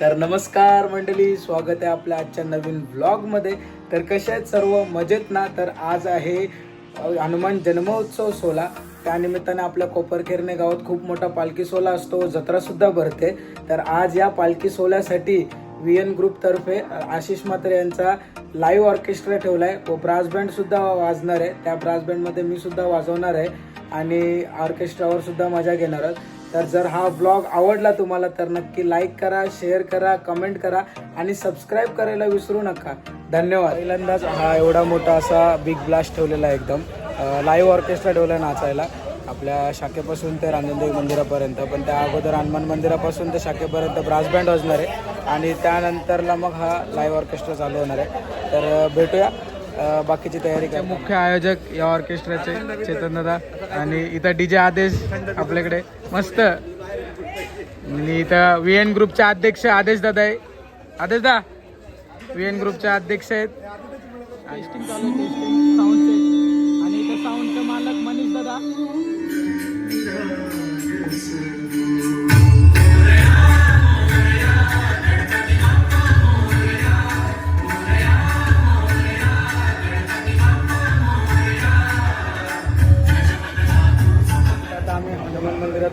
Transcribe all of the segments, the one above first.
तर नमस्कार मंडळी स्वागत आहे आपल्या आजच्या नवीन ब्लॉगमध्ये तर कसे आहेत सर्व? मजेत ना? तर आज आहे हनुमान जन्मोत्सव सोहळा. त्यानिमित्ताने आपल्या कोपरखेरणे गावात खूप मोठा पालखी सोहळा असतो जत्रासुद्धा भरते. तर आज या पालखी सोहळ्यासाठी व्ही एन ग्रुपतर्फे आशिष म्हात्रे यांचा लाईव्ह ऑर्केस्ट्रा ठेवला आहे व ब्रास बँडसुद्धा वाजणार आहे. त्या ब्रास बँडमध्ये मी सुद्धा वाजवणार आहे आणि ऑर्केस्ट्रावर सुद्धा मजा घेणार आहोत. तर जर हा ब्लॉग आवडला तुम्हाला तर नक्की लाईक करा शेअर करा कमेंट करा आणि सबस्क्राईब करायला विसरू नका. धन्यवाद. पहिल्यांदाच हा एवढा मोठा असा बिग ब्लास्ट ठेवलेला आहे एकदम. लाईव्ह ऑर्केस्ट्रा ठेवला नाचायला. आपल्या शाखेपासून ते रांजणदेवी मंदिरापर्यंत. पण त्या अगोदर हनुमान मंदिरापासून ते शाखेपर्यंत ब्रास बँड वाजणार आहे. आणि त्यानंतरला मग हा लाईव्ह ऑर्केस्ट्रा चालू होणार आहे. तर भेटूया. बाकीची तयारी काय मुख्य आयोजक या ऑर्केस्ट्राचे चेतन दादा आणि इथं डीजे आदेश आपल्याकडे. मस्त. आणि इथं व्ही एन ग्रुपचे अध्यक्ष आदेश दादा आहे. आदेश दा. व्ही एन ग्रुपचे अध्यक्ष आहेत. आणि इथं साऊंडचे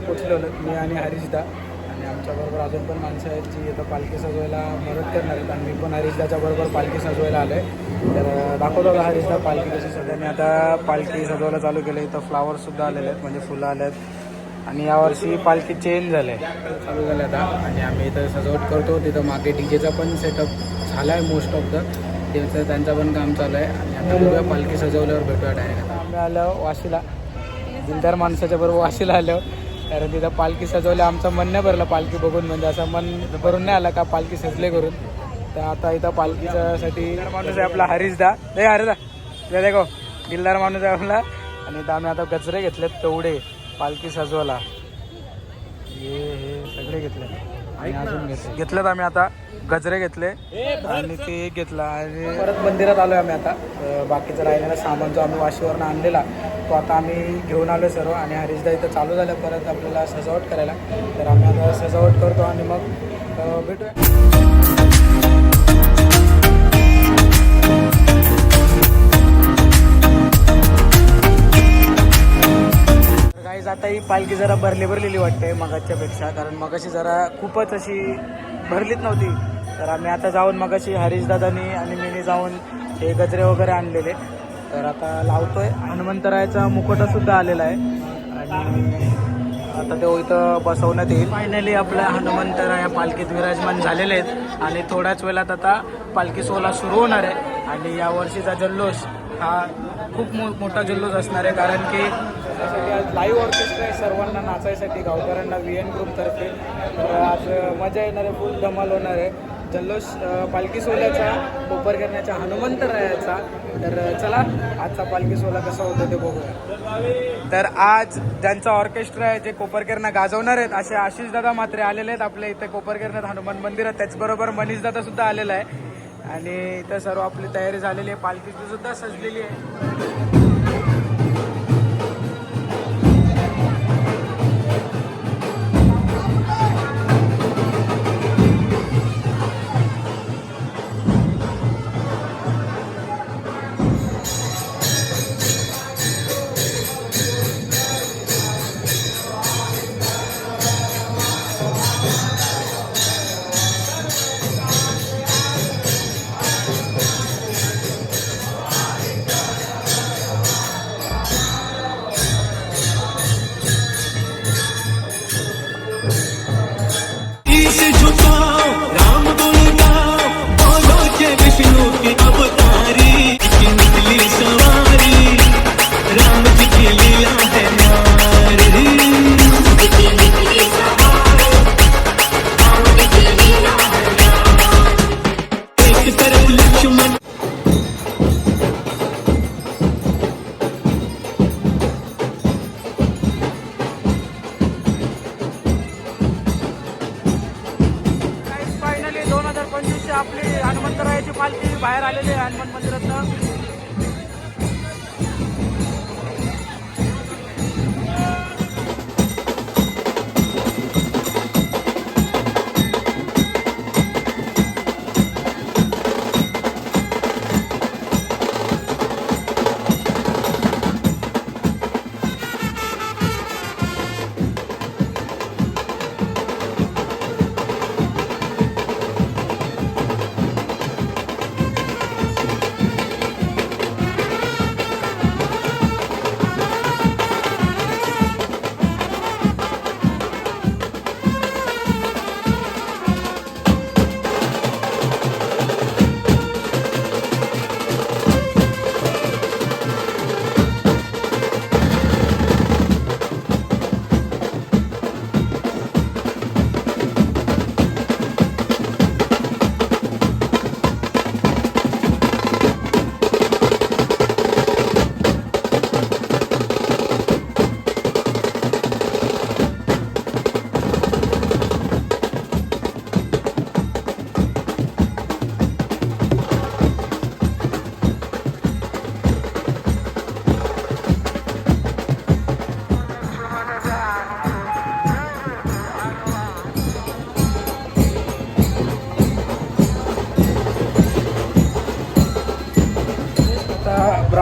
हनुमान मी आणि हरीशदा आणि आमच्याबरोबर अजून पण माणसं आहेत जी इथं पालखी सजवायला मदत करणार आहेत. आणि मी पण हरीशदाच्या बरोबर पालखी सजवायला आलो आहे तर दाखवतो का हरीशदा पालखी कशी सध्याने आता पालखी सजवायला चालू केलं. इथं फ्लावर्ससुद्धा आलेले आहेत म्हणजे फुलं आले आहेत आणि यावर्षी पालखी चेंज झाले. चालू झाले आता. आणि आम्ही इथं सजावट करतो. तिथं मागे डीजेचा पण सेटअप झाला आहे मोस्ट ऑफ द त्यांचं त्यांचं पण काम चालू आहे. आणि आता बघूया पालखी सजवल्यावर भेटूया डायरेक्ट आम्ही आलो वाशीला. दिलदार माणसाच्या बरोबर वाशीला आलो. कारण तिथं पालखी सजवल्या. आमचं मन नाही भरलं पालखी बघून. म्हणजे असं मन भरून नाही आलं का पालखी सजले करून. तर आता इथं पालखीच्यासाठी माणूस आहे आपला हरीशदा दे. हरीदा दे. देखो. दिलदार माणूस आहे आपला. आणि इथं आम्ही आता गजरे घेतलेत तेवढे पालखी सजवायला. हे हे सगळे घेतले आणि अजून घेतले घेतलेत आम्ही आता. गजरे घेतले. आणि ते एक घेतला आणि परत मंदिरात आलोय आम्ही आता. बाकीचं राहिलेला सामान जो आम्ही वाशीवरनं आणलेला तो आता आम्ही घेऊन आलो सर्व आणि हरीशदा इथं चालू झालं परत आपल्याला सजावट करायला. तर आम्ही आता सजावट करतो आणि मग भेटूया. गाईज आता ही पालखी जरा भरली भरलेली वाटते मगाच्या पेक्षा कारण मगाशी जरा खूपच अशी भरलीच नव्हती. तर आम्ही आता जाऊन मगाशी हरीशदादानी आणि मीनी जाऊन हे गजरे वगैरे आणलेले. तर आता लावतोय. हनुमंतरायाचा मुखोटा सुद्धा आलेला आहे. आणि आता तो इथं बसवण्यात येईल. फायनली आपल्या हनुमंतराया या पालखीत विराजमान झालेले आहेत. आणि थोड्याच वेळात आता पालखी सोहळा सुरू होणार आहे. आणि यावर्षीचा जल्लोष हा खूप मो मोठा जल्लोष असणार आहे. कारण की त्यासाठी आज लाईव्ह ऑर्केस्ट्रा आहे. सर्वांना नाचायसाठी गावकऱ्यांना व्ही एन ग्रुपतर्फे तर आज मजा येणार आहे. फुल धमाल होणार आहे. जल्लोष पालखी सोहळ्याचा कोपर करण्याच्या हनुमंतरायाचा तर चला आजचा पालखी सोहळा कसा होतो ते बघूया. तर आज ज्यांचा ऑर्केस्ट्रा आहे जे कोपरकेरना गाजवणार आहेत असे आशिष दादा मात्र आलेले आहेत. आपल्या इथे कोपरकेरनात हनुमान मंदिरात त्याचबरोबर मनीष दादा सुद्धा आलेला आहे. आणि इथं सर्व आपली तयारी झालेली आहे पालखीची सुद्धा सजलेली आहे. मंदिरात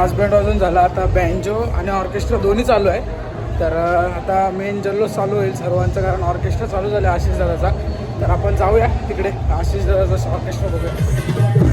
ब्रास बँड वाजून झाला. आता बँजो आणि ऑर्केस्ट्रा दोन्ही चालू आहे. तर आता मेन जल्लोष चालू होईल सर्वांचं कारण ऑर्केस्ट्रा चालू झालं आशिष दादाचा. तर आपण जाऊया तिकडे. आशिष दादाचा ऑर्केस्ट्रा बघूया.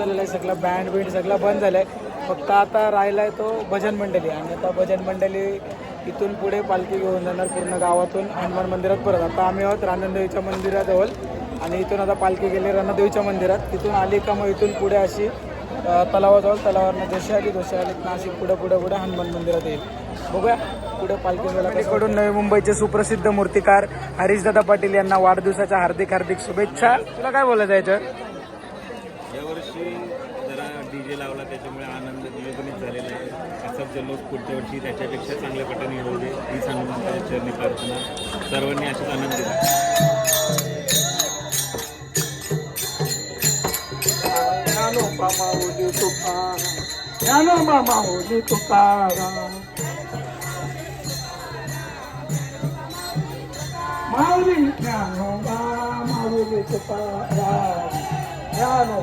पॅकअप आहे सगळं बँड बिंड सगळं बंद झालं आहे फक्त आता राहिला आहे तो भजन मंडळी आणि आता भजन मंडळी इथून पुढे पालखी घेऊन जाणार पूर्ण गावातून हनुमान मंदिरात परत. आता आम्ही आहोत रानदेवीच्या मंदिराजवळ आणि इथून आता पालखी गेली रणदेवीच्या मंदिरात. तिथून आली का मग इथून पुढे अशी तलावाजवळ तलावावरनं जशी आली जशी आली. नाशिक पुढे पुढे पुढे हनुमान मंदिरात येईल. बघूया पुढे पालखीकडून नवी मुंबईचे सुप्रसिद्ध मूर्तिकार हरीशदादा पाटील यांना वाढदिवसाच्या हार्दिक हार्दिक शुभेच्छा. तुला काय बोलायचं याच्यावर? डी जे लावला त्याच्यामुळे आनंद निवेदनित झालेला आहे. असाच जल्लोष पुढच्या वर्षी त्याच्यापेक्षा चांगल्या पटाने होऊ दे ही हनुमंताच्या चरणी प्रार्थना सर्वांनी अशाच आनंद दिला. ज्ञानो माऊली तुकारा ज्ञानो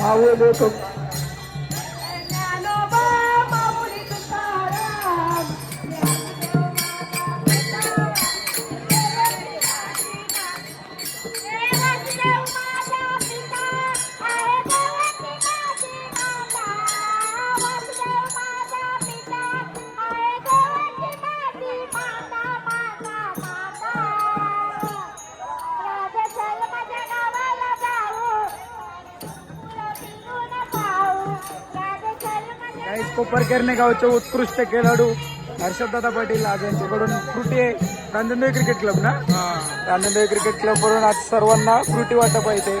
माऊली तुकाराम माऊली ज्ञानो कोपरकेरणे गावचे उत्कृष्ट खेळाडू हर्षददादा पाटील आज यांच्याकडून आहे. रांजणदेवी क्रिकेट क्लब ना? रांजणदेवी क्रिकेट क्लब वरून आज सर्वांना फ्रुटी वाटप आहे इथे.